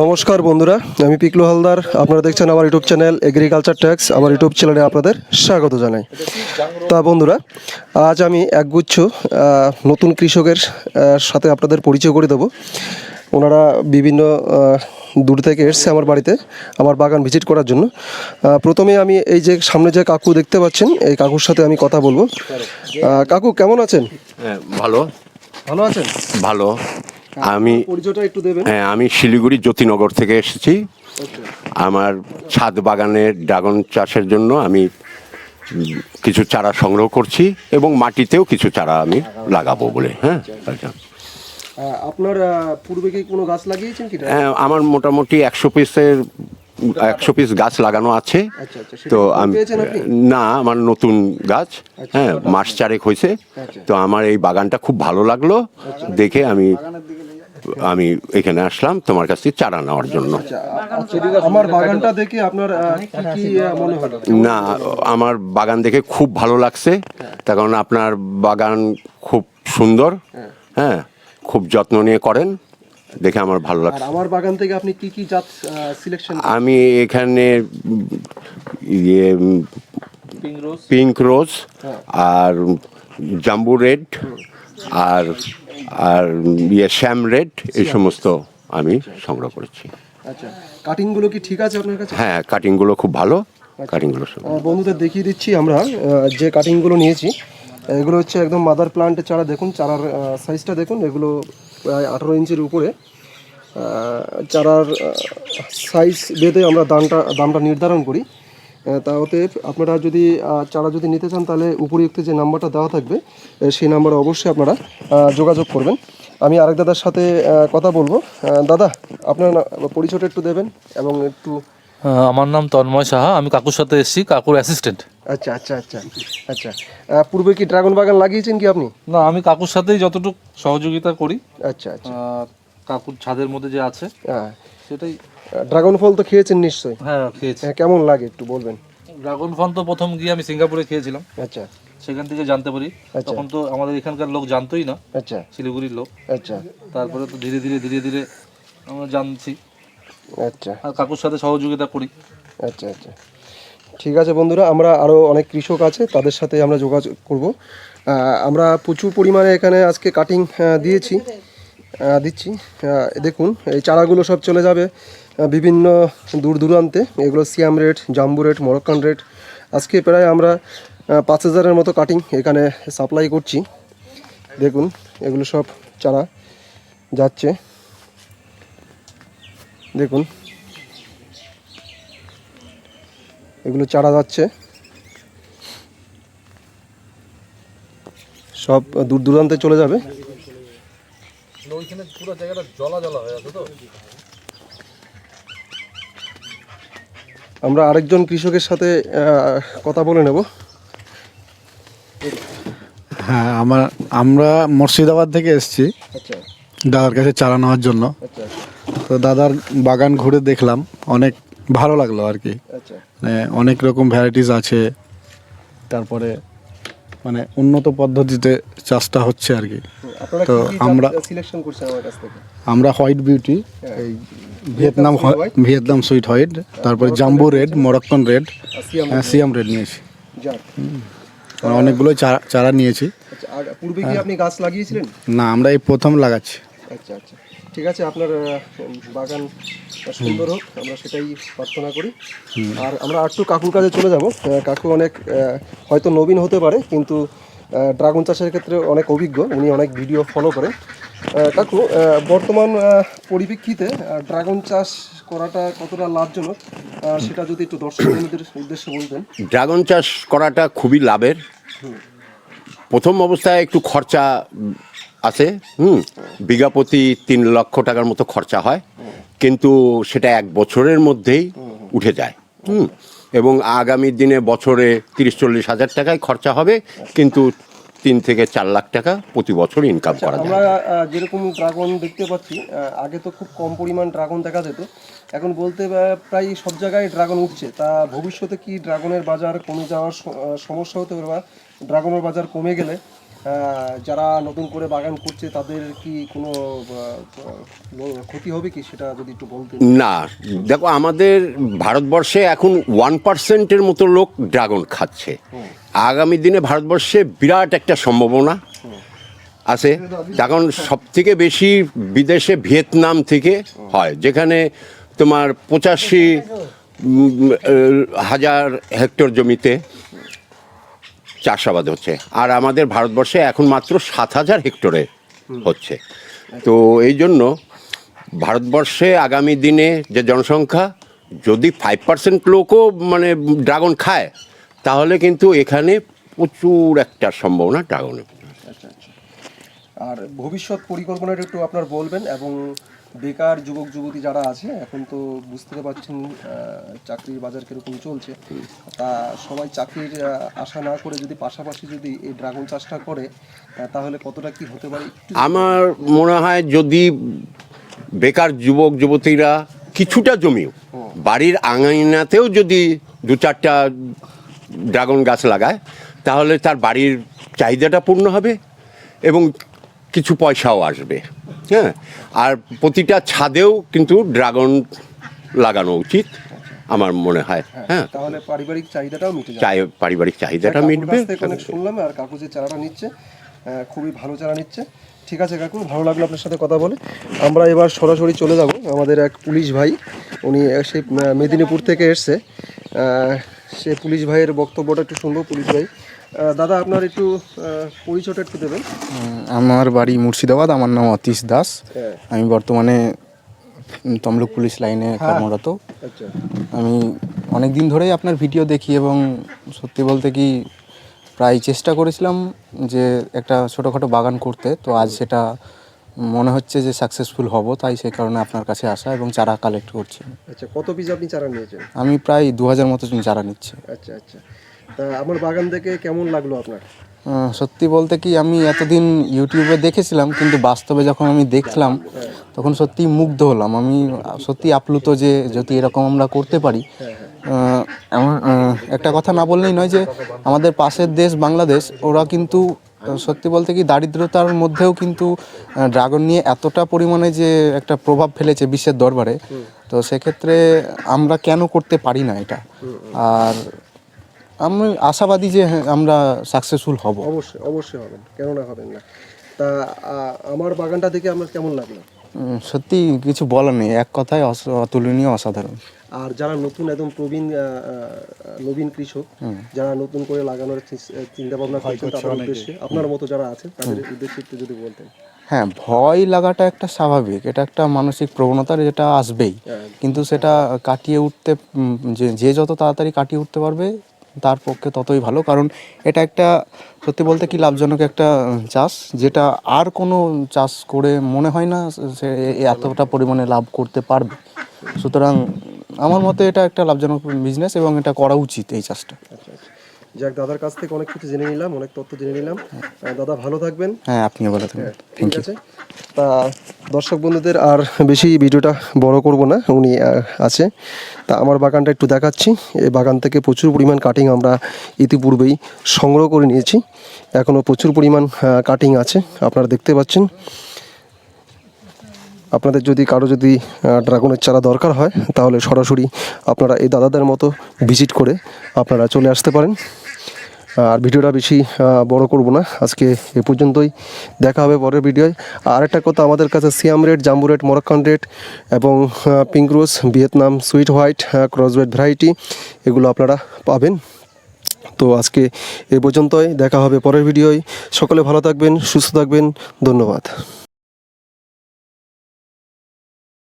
নমস্কার বন্ধুরা আমি পিকলু হালদার। আপনারা দেখছেন আমার ইউটিউব চ্যানেল এগ্রিকালচার ট্যাক্স আমার ইউটিউব চ্যানেলে আপনাদের স্বাগত জানাই। তা বন্ধুরা আজ আমি একগুচ্ছ নতুন কৃষকের সাথে আপনাদের পরিচয় করে দেবো। ওনারা বিভিন্ন দূর থেকে এসছে আমার বাড়িতে আমার বাগান ভিজিট করার জন্য। প্রথমে আমি এই যে সামনে যে কাকু দেখতে পাচ্ছেন এই কাকুর সাথে আমি কথা বলব। কাকু কেমন আছেন? হ্যাঁ, ভালো। ভালো আছেন? ভালো। আমি পরিচয়টা একটু দেবেন। হ্যাঁ আমি শিলিগুড়ি জ্যোতিনগর থেকে এসেছি। আমার ছাদ বাগানের ড্রাগন চাষের জন্য আমি কিছু চারা সংগ্রহ করছি এবং মাটিতেও কিছু চারা আমি লাগাবো বলে হ্যাঁ আচ্ছা। আপনার পূর্বে কি কোনো গাছ লাগিয়েছেন কি? হ্যাঁ, আমার মোটামুটি একশো পিসের একশো পিস গাছ লাগানো আছে। আচ্ছা, আচ্ছা, তো আমি না আমার নতুন গাছ হ্যাঁ মাস চারেক হয়েছে। আচ্ছা। তো আমার এই বাগানটা খুব ভালো লাগল। দেখে আমি আমি এখানে আসলাম তোমার কাছ থেকে চারা নেওয়ার জন্য। আমার বাগানটা দেখে আপনার কি কি মনে হলো? না আমার বাগান দেখে খুব ভালো লাগছে। তার কারণ আপনার বাগান খুব সুন্দর। হ্যাঁ খুব যত্ন নিয়ে করেন। দেখে আমার ভালো আর লাগছে। আমার বাগান থেকে আপনি কি কি জাত সিলেকশন আমি এখানে ইয়ে পিঙ্ক রোজ আর জাম্বু রেড আর আর ইয়ে শ্যাম রেড এই সমস্ত আমি সংগ্রহ করেছি। আচ্ছা কাটিংগুলো কি ঠিক আছে আপনার কাছে? হ্যাঁ কাটিংগুলো খুব ভালো। কাটিংগুলো সব বন্ধুদের দেখিয়ে দিচ্ছি আমরা যে কাটিংগুলো নিয়েছি। এগুলো হচ্ছে একদম মাদার প্লান্টের চারা দেখুন চারার সাইজটা দেখুন এগুলো প্রায় আঠারো ইঞ্চির উপরে। চারার সাইজ বেঁধে আমরা দামটা দামটা নির্ধারণ করি। তা অতএব আপনারা যদি চারা যদি নিতে চান তাহলে উপরিউক্ত যে নাম্বারটা দেওয়া থাকবে সেই নাম্বারে অবশ্যই আপনারা যোগাযোগ করবেন। আমি আরেক দাদার সাথে কথা বলব। দাদা আপনার পরিচয়টা একটু দেবেন এবং একটু আমার নাম তন্ময় সাহা। আমি কাকুর সাথে এসেছি কাকুর অ্যাসিস্ট্যান্ট আচ্ছা আচ্ছা আচ্ছা আচ্ছা। পূর্বে কি ড্রাগন বাগান লাগিয়েছেন কি আপনি? না আমি কাকুর সাথেই যতটুকু সহযোগিতা করি। আচ্ছা আচ্ছা। কাকুর ছাদের মধ্যে যে আছে হ্যাঁ। সেটাই। ড্রাগন ফল তো খেয়েছেন নিশ্চয়ই। হ্যাঁ খেয়েছি। হ্যাঁ কেমন লাগে একটু বলবেন? ড্রাগন ফল তো প্রথম গিয়ে আমি সিঙ্গাপুরে খেয়েছিলাম। আচ্ছা। সেখান থেকে জানতে পারি। আচ্ছা। তখন তো আমাদের এখানকার লোক জানতোই না। আচ্ছা। শিলিগুড়ির লোক। আচ্ছা। তারপরে তো ধীরে ধীরে ধীরে ধীরে আমরা জানছি। আচ্ছা। আর কাকুর সাথে সহযোগিতা করি। আচ্ছা আচ্ছা। ঠিক আছে বন্ধুরা আমরা আরও অনেক কৃষক আছে তাদের সাথে আমরা যোগাযোগ করব। আমরা প্রচুর পরিমাণে এখানে আজকে কাটিং দিয়েছি। দিচ্ছি। দেখুন, এই চারাগুলো সব চলে যাবে বিভিন্ন দূর দূরান্তে। এগুলো Siam red, jumbo red, Moroccan red. আজকে প্রায় আমরা পাঁচ হাজারের মতো কাটিং এখানে সাপ্লাই করছি। দেখুন, এগুলো সব চারা যাচ্ছে। দেখুন, এগুলো চারা যাচ্ছে। সব দূর দূরান্তে চলে যাবে। ওইখানে পুরো জায়গাটা জলা জলা হয়ে আছে তো। আমরা আরেকজন কৃষকের সাথে কথা বলে নেব। হ্যাঁ আমার আমরা মুর্শিদাবাদ থেকে এসেছি। আচ্ছা। দাদার কাছে চারা নেওয়ার জন্য। আচ্ছা। তো দাদার বাগান ঘুরে দেখলাম অনেক ভালো লাগল আর কি। আচ্ছা। মানে অনেক রকম ভ্যারাইটিস আছে। তারপরে মানে উন্নত পদ্ধতিতে চাষটা হচ্ছে আর কি। তো আমরা- সিলেকশন আমার কাছ থেকে? আমরা হোয়াইট বিউটি এই ভিয়েতনাম ভিয়েতনাম সুইট হোয়াইট তারপরে জাম্বু রেড মরক্কন রেড সিয়াম হ্যাঁ রেড নিয়েছি। যাক। আমরা অনেকগুলো চারা চারা নিয়েছি। আচ্ছা আর পূর্বে কি আপনি গাছ লাগিয়েছিলেন? না আমরা এই প্রথম লাগাচ্ছি। আচ্ছা আচ্ছা। ঠিক আছে আপনার বাগান সুন্দর হোক আমরা সেটাই প্রার্থনা করি। আর আমরা আর একটু কাকুর কাছে চলে যাব। কাকু অনেক হয়তো নবীন হতে পারে কিন্তু ড্রাগন চাষের ক্ষেত্রে অনেক অভিজ্ঞ উনি অনেক ভিডিও ফলো করেন কাকু বর্তমান পরিপ্রেক্ষিতে ড্রাগন চাষ করাটা কতটা লাভজনক? সেটা যদি একটু দর্শক বন্ধুদের উদ্দেশ্যে বলতেন। ড্রাগন চাষ করাটা খুবই লাভের। প্রথম অবস্থায় একটু খরচা আছে হুম বিঘা প্রতি তিন লক্ষ টাকার মতো খরচা হয় কিন্তু সেটা এক বছরের মধ্যেই উঠে যায় হুম এবং আগামী দিনে বছরে তিরিশ চল্লিশ হাজার টাকায় খরচা হবে কিন্তু তিন থেকে চার লাখ টাকা প্রতি বছর ইনকাম করা যায়। আমরা যেরকম ড্রাগন দেখতে পাচ্ছি আগে তো খুব কম পরিমাণ ড্রাগন দেখা যেত এখন বলতে প্রায় সব জায়গায় ড্রাগন উঠছে তা ভবিষ্যতে কি ড্রাগনের বাজার কমে যাওয়ার সমস্যা হতে পারে বা ড্রাগনের বাজার কমে গেলে যারা নতুন করে বাগান করছে তাদের কি কোনো ক্ষতি হবে কি? সেটা যদি একটু বলতে না দেখো আমাদের ভারতবর্ষে এখন ওয়ান পার্সেন্টের মতো লোক ড্রাগন খাচ্ছে। আগামী দিনে ভারতবর্ষে বিরাট একটা সম্ভাবনা আছে। এখন সব থেকে বেশি বিদেশে ভিয়েতনাম থেকে হয় যেখানে তোমার পঁচাশি হাজার হেক্টর জমিতে চাষাবাদ হচ্ছে। আর আমাদের ভারতবর্ষে এখন মাত্র সাত হাজার হেক্টরে হচ্ছে। তো এই জন্য ভারতবর্ষে আগামী দিনে যে জনসংখ্যা যদি ফাইভ পার্সেন্ট লোকও মানে ড্রাগন খায় তাহলে কিন্তু এখানে প্রচুর একটা সম্ভাবনা ড্রাগনের। আচ্ছা আচ্ছা। আর ভবিষ্যৎ পরিকল্পনাটা একটু আপনার বলবেন এবং বেকার যুবক যুবতী যারা আছে এখন তো বুঝতে পারছেন চাকরির বাজার কীরকম চলছে। তা সবাই চাকরির আশা না করে যদি পাশাপাশি যদি এই ড্রাগন চাষটা করে তাহলে কতটা কি হতে পারে? আমার মনে হয় যদি বেকার যুবক যুবতীরা কিছুটা জমিও বাড়ির আঙাইনাতেও যদি দু চারটা ড্রাগন গাছ লাগায় তাহলে তার বাড়ির চাহিদাটা পূর্ণ হবে এবং কিছু পয়সাও আসবে। হ্যাঁ আর প্রতিটা ছাদেও কিন্তু ড্রাগন লাগানো উচিত আমার মনে হয় হ্যাঁ তাহলে পারিবারিক চাহিদাটাও মিটে যাবে। চাই পারিবারিক চাহিদাটা মিটবে। শুনলাম আর কাকু যে চারাটা নিচ্ছে খুবই ভালো চারা নিচ্ছে। ঠিক আছে কাকু ভালো লাগল আপনার সাথে কথা বলে। আমরা এবার সরাসরি চলে যাব আমাদের এক পুলিশ ভাই উনি সেই মেদিনীপুর থেকে এসছে। সে পুলিশ ভাইয়ের বক্তব্যটা একটু শুনব পুলিশ ভাই। দাদা আপনার একটু পরিচয়টা একটু দেবেন। আমার বাড়ি মুর্শিদাবাদ আমার নাম অতীশ দাস। হ্যাঁ। আমি বর্তমানে তমলুক পুলিশ লাইনে কর্মরত। আচ্ছা। আমি অনেক দিন ধরেই আপনার ভিডিও দেখি এবং সত্যি বলতে কি প্রায় চেষ্টা করেছিলাম যে একটা ছোটোখাটো বাগান করতে তো আজ সেটা মনে হচ্ছে যে সাকসেসফুল হব তাই সেই কারণে আপনার কাছে আসা এবং চারা কালেক্ট করছি। আচ্ছা কত পিস আপনি চারা নিয়েছেন? আমি প্রায় দু হাজার মতো চারা নিচ্ছি। আচ্ছা আচ্ছা। আমার বাগান দেখে কেমন লাগল আপনার? সত্যি বলতে কি, আমি এতদিন ইউটিউবে দেখেছিলাম, কিন্তু বাস্তবে যখন আমি দেখলাম, তখন সত্যি মুগ্ধ হলাম। আমি সত্যি আপ্লুত যে যদি এরকম আমরা করতে পারি একটা কথা না বললেই নয় যে, আমাদের পাশের দেশ বাংলাদেশ, ওরা কিন্তু সত্যি বলতে কি, দারিদ্রতার মধ্যেও কিন্তু ড্রাগন নিয়ে এতটা পরিমাণে যে একটা প্রভাব ফেলেছে বিশ্বের দরবারে। তো সেক্ষেত্রে আমরা কেন করতে পারি না এটা? আর আমি আশাবাদী যে হ্যাঁ, আমরা সাকসেসফুল হব। অবশ্যই অবশ্যই হবেন কেন না হবেন না। তা আমার বাগানটা দেখে আপনার কেমন লাগল? সত্যি কিছু বলার নেই এক কথায় অতুলনীয় অসাধারণ। আর যারা নতুন একদম প্রবীণ নবীন কৃষক যারা নতুন করে লাগানোর চিন্তা ভাবনা করছেন তাদের উদ্দেশ্যে আপনার মতো যারা আছেন তাদের উদ্দেশ্যে একটু যদি বলতেন। হ্যাঁ ভয় লাগাটা একটা স্বাভাবিক এটা একটা মানসিক প্রবণতা যেটা আসবেই। কিন্তু সেটা কাটিয়ে উঠতে যে যে যত তাড়াতাড়ি কাটিয়ে উঠতে পারবে তার পক্ষে ততই ভালো। কারণ এটা একটা সত্যি বলতে কি লাভজনক একটা চাষ যেটা আর কোনো চাষ করে মনে হয় না সে এতটা পরিমাণে লাভ করতে পারবে। সুতরাং আমার মতে এটা একটা লাভজনক বিজনেস এবং এটা করা উচিত এই চাষটা। আচ্ছা আচ্ছা। যাক দাদার কাছ থেকে অনেক কিছু জেনে নিলাম অনেক তথ্য জেনে নিলাম। দাদা ভালো থাকবেন। হ্যাঁ আপনিও ভালো থাকবেন। ঠিক আছে। তা দর্শক বন্ধুদের আর বেশি ভিডিওটা বড় করব না, উনি আছে। তা আমার বাগানটা একটু দেখাচ্ছি। এই বাগান থেকে প্রচুর পরিমাণ কাটিং আমরা ইতিপূর্বেই সংগ্রহ করে নিয়েছি। এখনও প্রচুর পরিমাণ কাটিং আছে, আপনারা দেখতে পাচ্ছেন। আপনাদের যদি কারও যদি ড্রাগনের চারা দরকার হয়, তাহলে সরাসরি আপনারা এই দাদাদের মতো ভিজিট করে আপনারা চলে আসতে পারেন। আর ভিডিওটা বেশি বড় করব না। আজকে এ পর্যন্তই। দেখা হবে পরের ভিডিওয়। আর একটা কথা, আমাদের কাছে Siam red, jumbo red, Moroccan red এবং pink rose, Vietnam, sweet white ক্রসওয়েট variety, এগুলো আপনারা পাবেন। তো আজকে এ পর্যন্তই। দেখা হবে পরের ভিডিওয়। সকলে ভালো থাকবেন, সুস্থ থাকবেন। ধন্যবাদ।